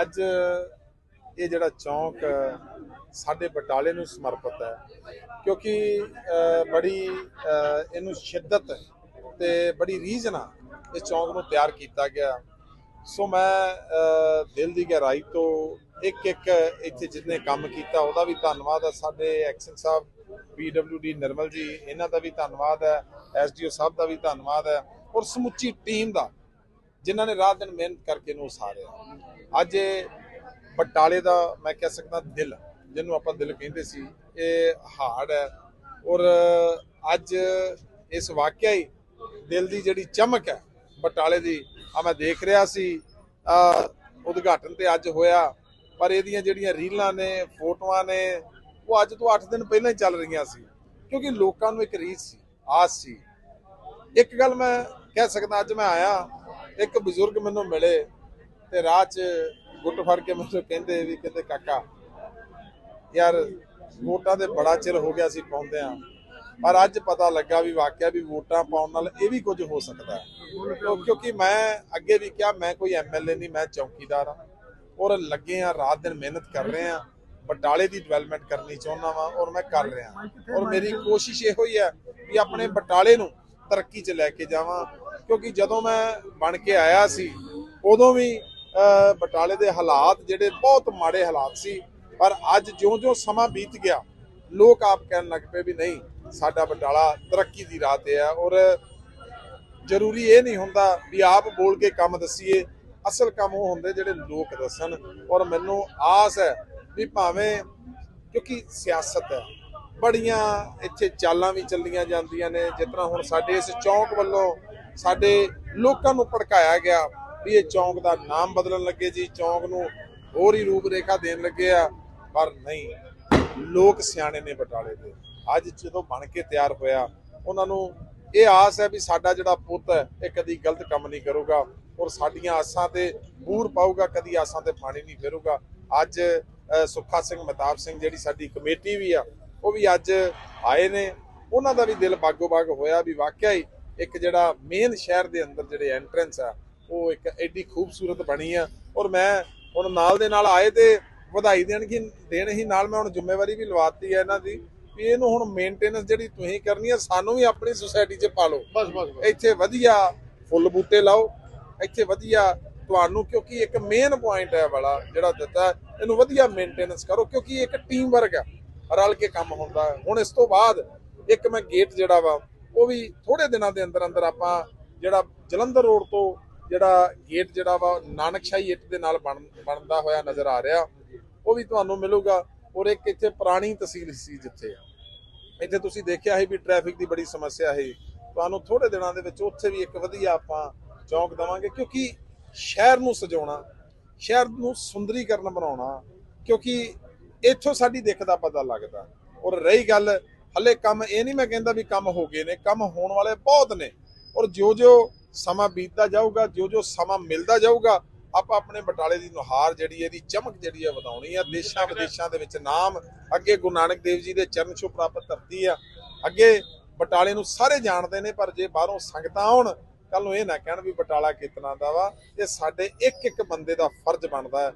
ਅੱਜ ਇਹ ਜਿਹੜਾ ਚੌਂਕ ਸਾਡੇ ਬਟਾਲੇ ਨੂੰ ਸਮਰਪਿਤ ਹੈ। ਕਿਉਂਕਿ ਬੜੀ ਇਹਨੂੰ ਸ਼ਿੱਦਤ ਤੇ ਬੜੀ ਰੀਝ ਨਾਲ ਇਸ ਚੌਂਕ ਨੂੰ ਤਿਆਰ ਕੀਤਾ ਗਿਆ। ਸੋ ਮੈਂ ਦਿਲ ਦੀ ਗਹਿਰਾਈ ਤੋਂ ਇੱਕ ਇੱਕ ਇੱਥੇ ਜਿਸਨੇ ਕੰਮ ਕੀਤਾ, ਉਹਦਾ ਵੀ ਧੰਨਵਾਦ ਹੈ ਸਾਡੇ ਐਕਸ਼ਨ ਸਾਹਿਬ ਪੀਡਬਲਯੂਡੀ ਨਿਰਮਲ ਜੀ, ਇਹਨਾਂ ਦਾ ਵੀ ਧੰਨਵਾਦ ਹੈ। ਐਸਡੀਓ ਸਾਹਿਬ ਦਾ ਵੀ ਧੰਨਵਾਦ ਹੈ। ਔਰ ਸਮੁੱਚੀ ਟੀਮ ਦਾ ਜਿਨ੍ਹਾਂ ਨੇ ਰਾਤ ਦਿਨ ਮਿਹਨਤ ਕਰਕੇ ਨੂੰ ਉਸਾਰਿਆ। ਅੱਜ ਇਹ ਬਟਾਲੇ ਦਾ ਮੈਂ ਕਹਿ ਸਕਦਾ ਦਿਲ, ਜਿਹਨੂੰ ਆਪਾਂ ਦਿਲ ਕਹਿੰਦੇ ਸੀ, ਇਹ ਹਾਰਡ ਹੈ। ਔਰ ਅੱਜ ਇਸ ਵਾਕਿਆ ਹੀ ਦਿਲ ਦੀ ਜਿਹੜੀ ਚਮਕ ਹੈ, ਬਟਾਲੇ ਦੀ ਆ ਮੈਂ ਦੇਖ ਰਿਹਾ ਸੀ ਉਦਘਾਟਨ ਤੇ ਅੱਜ ਹੋਇਆ, ਪਰ ਇਹਦੀਆਂ ਜਿਹੜੀਆਂ ਰੀਲਾਂ ਨੇ, ਫੋਟੋਆਂ ਨੇ, ਉਹ ਅੱਜ ਤੋਂ 8 ਦਿਨ ਪਹਿਲਾਂ ਹੀ ਚੱਲ ਰਹੀਆਂ ਸੀ। ਕਿਉਂਕਿ ਲੋਕਾਂ ਨੂੰ ਇੱਕ ਰੀਤ ਸੀ, ਆਸ ਸੀ। ਇੱਕ ਗੱਲ ਮੈਂ ਕਹਿ ਸਕਦਾ, ਅੱਜ ਮੈਂ ਆਇਆ ਇੱਕ ਬਜ਼ੁਰਗ ਮੈਨੂੰ ਮਿਲੇ ਤੇ ਰਾਹ 'ਚ ਗੁੱਟ ਫੜ ਕੇ ਮੈਨੂੰ ਕਹਿੰਦੇ ਵੀ ਕਹਿੰਦੇ, ਕਾਕਾ, ਯਾਰ ਵੋਟਾਂ ਤੇ ਬੜਾ ਚਿਰ ਹੋ ਗਿਆ ਸੀ ਪਾਉਂਦੇ ਆ ਪਰ ਅੱਜ ਪਤਾ ਲੱਗਾ ਵੀ ਵਾਕਿਆ ਵੀ ਵੋਟਾਂ ਪਾਉਣ ਨਾਲ ਇਹ ਵੀ ਕੁਝ ਹੋ ਸਕਦਾ ਹੈ। ਕਿਉਂਕਿ ਮੈਂ ਅੱਗੇ ਵੀ ਕਿਹਾ, ਮੈਂ ਕੋਈ ਐਮਐਲਏ ਨਹੀਂ, ਮੈਂ ਚੌਕੀਦਾਰ ਆ ਔਰ ਲੱਗੇ ਆ ਰਾਤ ਦਿਨ ਮਿਹਨਤ ਕਰ ਰਹੇ ਆ ਬਟਾਲੇ ਦੀ ਡਿਵੈਲਪਮੈਂਟ ਕਰਨੀ ਚਾਹੁੰਦਾ ਵਾਂ ਔਰ ਮੈਂ ਕਰ ਰਿਹਾ। ਔਰ ਮੇਰੀ ਕੋਸ਼ਿਸ਼ ਇਹੋ ਹੀ ਹੈ ਵੀ ਆਪਣੇ ਬਟਾਲੇ ਨੂੰ ਤਰੱਕੀ 'ਚ ਲੈ ਕੇ ਜਾਵਾਂ, ਕਿਉਂਕਿ ਜਦੋਂ ਮੈਂ ਬਣ ਕੇ ਆਇਆ ਸੀ, ਉਦੋਂ ਵੀ ਬਟਾਲੇ ਦੇ ਹਾਲਾਤ ਜਿਹੜੇ ਬਹੁਤ ਮਾੜੇ ਹਾਲਾਤ ਸੀ, ਪਰ ਅੱਜ ਜਿਉਂ-ਜਿਉਂ ਸਮਾਂ ਬੀਤ ਗਿਆ, ਲੋਕ ਆਪ ਕਹਿਣ ਲੱਗ ਪਏ ਵੀ ਨਹੀਂ, ਸਾਡਾ ਬਟਾਲਾ ਤਰੱਕੀ ਦੀ ਰਾਹ ਤੇ ਹੈ ਔਰ ਜ਼ਰੂਰੀ ਇਹ ਨਹੀਂ ਹੁੰਦਾ ਵੀ ਆਪ ਬੋਲ ਕੇ ਕੰਮ ਦਸੀਏ, ਅਸਲ ਕੰਮ ਉਹ ਹੁੰਦੇ ਜਿਹੜੇ ਲੋਕ ਦੱਸਣ, ਔਰ ਮੈਨੂੰ ਆਸ ਹੈ ਵੀ ਭਾਵੇਂ, ਕਿਉਂਕਿ ਸਿਆਸਤ ਹੈ ਬੜੀਆਂ ਇੱਥੇ ਚਾਲਾਂ ਵੀ ਚੱਲੀਆਂ ਜਾਂਦੀਆਂ ਨੇ, ਜਿਸ ਤਰ੍ਹਾਂ ਹੁਣ ਸਾਡੇ ਇਸ ਚੌਂਕ ਵੱਲੋਂ ਸਾਡੇ ਲੋਕਾਂ ਨੂੰ ਭੜਕਾਇਆ ਗਿਆ ਵੀ ਇਹ ਚੌਂਕ ਦਾ ਨਾਮ ਬਦਲਣ ਲੱਗੇ ਜੀ, ਚੌਂਕ ਨੂੰ ਹੋਰ ਹੀ ਰੂਪ ਰੇਖਾ ਦੇਣ ਲੱਗੇ ਆ, ਪਰ ਨਹੀਂ, ਲੋਕ ਸਿਆਣੇ ਨੇ ਬਟਾਲੇ ਦੇ। ਅੱਜ ਜਦੋਂ ਬਣ ਕੇ ਤਿਆਰ ਹੋਇਆ, ਉਹਨਾਂ ਨੂੰ ਇਹ ਆਸ ਹੈ ਵੀ ਸਾਡਾ ਜਿਹੜਾ ਪੁੱਤ ਹੈ, ਇਹ ਕਦੀ ਗਲਤ ਕੰਮ ਨਹੀਂ ਕਰੂਗਾ ਔਰ ਸਾਡੀਆਂ ਆਸਾਂ ਤੇ ਬੂਰ ਪਾਊਗਾ, ਕਦੀ ਆਸਾਂ ਤੇ ਪਾਣੀ ਨਹੀਂ ਫੇਰੂਗਾ। ਅੱਜ ਸੁੱਖਾ ਸਿੰਘ ਮਤਾਬ ਸਿੰਘ ਜਿਹੜੀ ਸਾਡੀ ਕਮੇਟੀ ਵੀ ਆ ਉਹ ਵੀ ਅੱਜ ਆਏ ਨੇ। ਉਹਨਾਂ ਦਾ ਵੀ ਦਿਲ ਬਾਗੋ ਬਾਗ ਹੋਇਆ ਵੀ ਵਾਕਿਆ ਹੀ ਇੱਕ ਜਿਹੜਾ ਮੇਨ ਸ਼ਹਿਰ ਦੇ ਅੰਦਰ ਜਿਹੜੇ ਐਂਟਰੈਂਸ ਆ ਉਹ ਇੱਕ ਐਡੀ ਖੂਬਸੂਰਤ ਬਣੀ ਆ। ਔਰ ਮੈਂ ਹੁਣ ਨਾਲ ਦੇ ਨਾਲ ਆਏ ਤੇ ਵਧਾਈ ਦੇਣਗੇ ਦੇਣ ਹੀ ਨਾਲ ਮੈਂ ਹੁਣ ਜ਼ਿੰਮੇਵਾਰੀ ਵੀ ਲਵਾਤੀ ਹੈ ਇਹਨਾਂ ਦੀ ਵੀ ਇਹਨੂੰ ਹੁਣ ਮੇਨਟੇਨੈਂਸ ਜਿਹੜੀ ਤੁਸੀਂ ਕਰਨੀ ਹੈ ਸਾਨੂੰ ਵੀ ਆਪਣੀ ਸੁਸਾਇਟੀ 'ਚ ਪਾ ਲਓ ਬਸ ਬਸ। ਇੱਥੇ ਵਧੀਆ ਫੁੱਲ ਬੂਟੇ ਲਾਓ ਇੱਥੇ ਵਧੀਆ ਤੁਹਾਨੂੰ ਕਿਉਂਕਿ ਇੱਕ ਮੇਨ ਪੁਆਇੰਟ ਹੈ ਵਾਲਾ ਜਿਹੜਾ ਦਿੱਤਾ ਇਹਨੂੰ ਵਧੀਆ ਮੇਨਟੇਨੈਂਸ ਕਰੋ ਕਿਉਂਕਿ ਇੱਕ ਟੀਮ ਵਰਕ ਹੈ ਰਲ ਕੇ ਕੰਮ ਹੁੰਦਾ ਹੁਣ ਇਸ ਤੋਂ ਬਾਅਦ ਇੱਕ ਮੈਂ ਗੇਟ ਜਿਹੜਾ ਵਾ, ਉਹ ਵੀ ਥੋੜੇ ਦਿਨਾਂ ਦੇ ਅੰਦਰ ਅੰਦਰ ਆਪਾਂ ਜਿਹੜਾ ਜਲੰਧਰ ਰੋਡ ਤੋਂ ਜਿਹੜਾ ਗੇਟ ਜਿਹੜਾ ਵਾ ਨਾਨਕਸ਼ਾਹੀ ਇੱਟ ਦੇ ਨਾਲ ਬਣ, ਬਣਦਾ ਹੋਇਆ ਨਜ਼ਰ ਆ ਰਿਹਾ। ਉਹ ਵੀ ਤੁਹਾਨੂੰ ਮਿਲੂਗਾ ਔਰ ਇੱਕ ਇੱਥੇ ਪੁਰਾਣੀ ਤਹਿਸੀਲ ਸੀ ਜਿੱਥੇ ਇੱਥੇ ਤੁਸੀਂ ਦੇਖਿਆ ਹੈ ਵੀ ਟ੍ਰੈਫਿਕ ਦੀ ਬੜੀ ਸਮੱਸਿਆ ਹੈ ਤੁਹਾਨੂੰ ਥੋੜੇ ਦਿਨਾਂ ਦੇ ਵਿੱਚ ਉੱਥੇ ਵੀ ਇੱਕ ਵਧੀਆ ਆਪਾਂ ਚੌਂਕ ਦਵਾਂਗੇ ਕਿਉਂਕਿ ਸ਼ਹਿਰ ਨੂੰ ਸਜਾਉਣਾ, ਸ਼ਹਿਰ ਨੂੰ ਸੁੰਦਰੀਕਰਨ ਬਣਾਉਣਾ, ਕਿਉਂਕਿ ਇੱਥੋਂ ਸਾਡੀ ਦਿੱਖ ਦਾ ਪਤਾ ਲੱਗਦਾ। ਔਰ ਰਹੀ ਗੱਲ, ਹਲੇ ਕੰਮ ਇਹ ਨਹੀਂ ਮੈਂ ਕਹਿੰਦਾ ਵੀ ਕੰਮ ਹੋ ਗਏ ਨੇ, ਕੰਮ ਹੋਣ ਵਾਲੇ ਬਹੁਤ ਨੇ। ਔਰ ਜੋ ਜੋ ਸਮਾਂ ਬੀਤਦਾ ਜਾਊਗਾ ਜੋ ਜੋ ਸਮਾਂ ਮਿਲਦਾ ਜਾਊਗਾ, ਆਪਾਂ ਆਪਣੇ ਬਟਾਲੇ ਦੀ ਨੁਹਾਰ ਜਿਹੜੀ ਇਹਦੀ ਚਮਕ ਜਿਹੜੀ ਆ ਵਧਾਉਣੀ ਆ ਦੇਸ਼ਾਂ ਵਿਦੇਸ਼ਾਂ ਦੇ ਵਿੱਚ ਨਾਮ, ਅੱਗੇ ਗੁਰੂ ਨਾਨਕ ਦੇਵ ਜੀ ਦੇ ਚਰਨ ਛੋਹ ਪ੍ਰਾਪਤ ਧਰਤੀ ਆ। ਅੱਗੇ ਬਟਾਲੇ ਨੂੰ ਸਾਰੇ ਜਾਣਦੇ ਨੇ, ਪਰ ਜੇ ਬਾਹਰੋਂ ਸੰਗਤਾਂ ਆਉਣ ਕੱਲ ਨੂੰ ਇਹ ਨਾ ਕਹਿਣ ਵੀ ਬਟਾਲਾ ਕਿਤਨਾ ਦਾ ਵਾ, ਇਹ ਸਾਡੇ ਇੱਕ ਇੱਕ ਬੰਦੇ ਦਾ ਫਰਜ਼ ਬਣਦਾ ਹੈ।